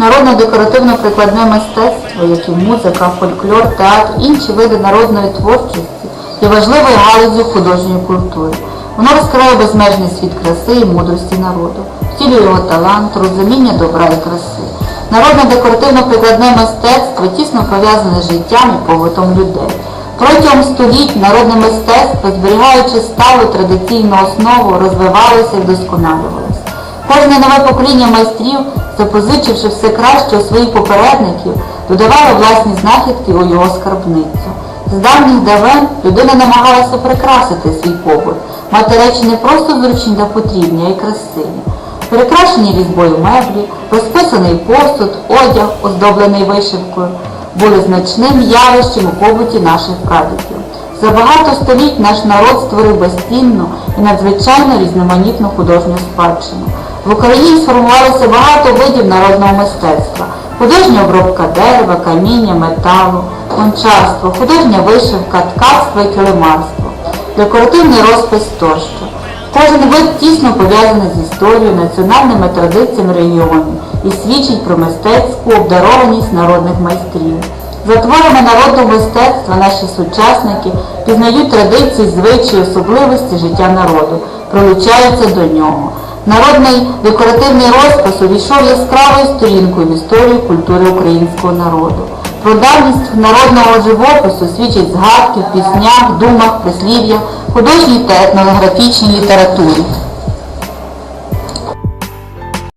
Народне декоративно-прикладне мистецтво, як і музика, фольклор, театр, інші види народної творчості є важливою галузю художньої культури. Воно розкриває безмежний світ краси і мудрості народу, втілює його талант, розуміння добра і краси. Народне декоративно-прикладне мистецтво тісно пов'язане з життям і побутом людей. Протягом століть народне мистецтво, зберігаючи сталу традиційну основу, розвивалося і вдосконалювалося. Кожне нове покоління майстрів, запозичивши все краще у своїх попередників, додавало власні знахідки у його скарбницю. З давніх давен людина намагалася прикрасити свій побут, мати речі не просто зручні та потрібні, а й красиві. Перекрашені різьбою меблі, розписаний посуд, одяг, оздоблений вишивкою, були значним явищем у побуті наших прадідів. За багато століть наш народ створив безцінну і надзвичайно різноманітну художню спадщину. В Україні сформувалося багато видів народного мистецтва, художня обробка дерева, каміння, металу, гончарство, художня вишивка, ткацтво і килимарство, декоративний розпис тощо. Кожен вид тісно пов'язаний з історією, національними традиціями регіону і свідчить про мистецьку обдарованість народних майстрів. За творами народного мистецтва наші сучасники пізнають традиції, звичаї, особливості життя народу, прилучаються до нього. Народний декоративний розпис увійшов яскравою сторінкою в історію культури українського народу. Про давність народного живопису свідчать згадки в піснях, думах, прислів'ях, художній та етнографічній літературі.